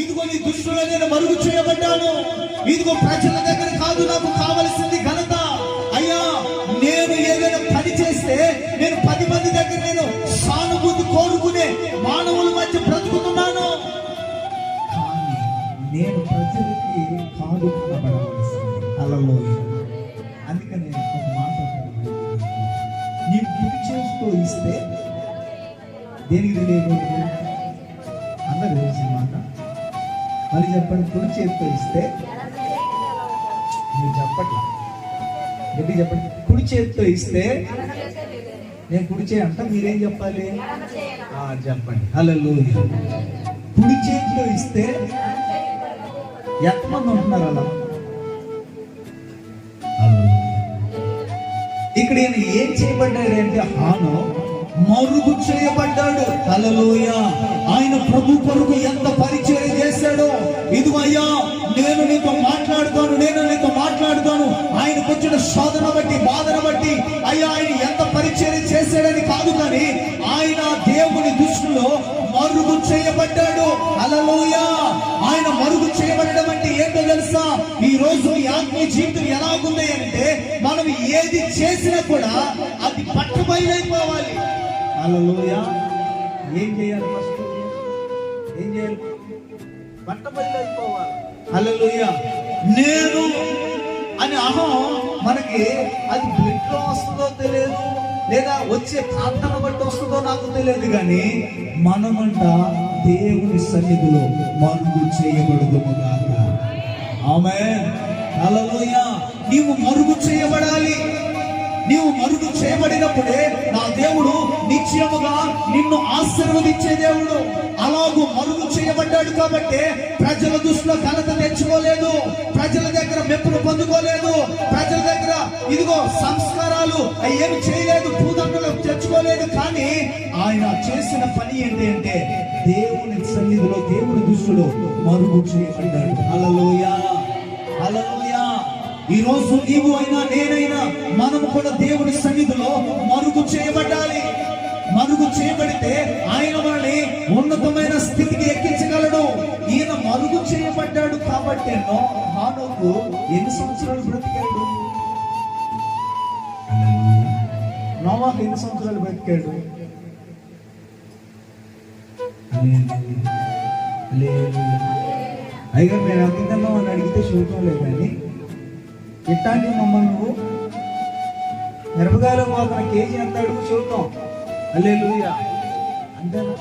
ఇదిగో నీ దృష్టిలో నేను మరుగు చేయబడ్డాను. ఇదిగో ప్రజల దగ్గర కాదు నాకు కావలసింది ఘనత. అయ్యా నేను ఏదైనా పని చేస్తే నేను పది మంది దగ్గర నేను సానుభూతి కోరుకునే మానవుల మధ్య బ్రతుకుతున్నాను. కానీ నేను ప్రజలకి కాదు కనబడవలసింది. అలలో అందుకని ఒక మాట అంటాను. నీవు గుడి చేస్తూ ఇస్తే దేనికి తెలియదు మరి చెప్పండి కుడి చేతితో ఇస్తే? మీరు చెప్పట్లా? గట్టి చెప్పండి? కుడి చేతితో ఇస్తే? నేను కుడి చేయి అంట మీరేం చెప్పాలి? ఆ, చెప్పండి. హలో కుడి చేతితో ఇస్తే ఎంతమంది ఉంటున్నారు అలా? ఇక్కడ ఈయన ఏం చేయబడ్డాడు అంటే హాను మరుగు చేయబడ్డాడు. హల్లెలూయ. ఆయన ప్రభు కొరకు ఎంత పరి ఇదిగో అయ్యా నేను నీతో మాట్లాడుతాను నేను నీతో మాట్లాడుతాను. ఆయనకు వచ్చిన శోధన బట్టి బాధన బట్టి అయ్యా ఆయన ఎంత పరిచయం చేశాడని కాదు కానీ ఆయన దేవుని దృష్టిలో మరుగు చేయబడ్డాడు. అలలోయా ఆయన మరుగు చేయబడడం అంటే ఏంటో తెలుసా? ఈ రోజు ఈ ఆత్మీయ జీవితం ఎలాగుంది అంటే మనం ఏది చేసినా కూడా అది పట్టుబయలైపోవాలి అలలోయా ఏం చేయాలి ఫస్ట్ ఏం చేయాలి? హల్లెలూయ. నేను అని అహం మనకి అది బ్లడ్లో వస్తుందో తెలియదు లేదా వచ్చే ప్రార్థన బట్టి వస్తుందో నాకు తెలియదు కానీ మనమంట దేవుని సన్నిధిలో మరుగు చేయబడదు గాక ఆమె హల్లెలూయ. నీవు మరుగు చేయబడాలి. నీవు మరుగు చేయబడినప్పుడే నిశ్చయముగా నిన్ను ఆశీర్వదించే దేవుడు అలాగూ మరుగు చేయబడ్డాడు కాబట్టి ప్రజల దృష్టిలో ఘనత తెచ్చుకోలేదు. ప్రజల దగ్గర మెప్పును పొందుకోలేదు. ప్రజల దగ్గర ఇదిగో సంస్కారాలు ఏమి చేయలేదు భూదండలు తెచ్చుకోలేదు. కానీ ఆయన చేసిన పని ఏంటి అంటే దేవుని సన్నిధిలో దేవుని దృష్టిలో మరుగు చేయబడ్డాడు. హల్లెలూయా! హల్లెలూయా! ఈ రోజు నీవు అయినా నేనైనా మనము కూడా దేవుని సన్నిధిలో ఉన్నతమైన స్థితికి ఎక్కించగలడు. ఈయన మరుగు చేయబడ్డాడు కాబట్టి మానవుకు ఎన్ని సంవత్సరాలు బ్రతికాడు? నోవాకు ఎన్ని సంవత్సరాలు బ్రతికాడు? అయ్యగారు నేను తిన్నావు అని అడిగితే చూడటం లేదు కానీ ఇట్టాంటి మమ్మల్ని నువ్వు? మిరపకాయలో పోతున్న కేజీ ఎంత అడుగు చూద్దాం అల్లే అంతేనా?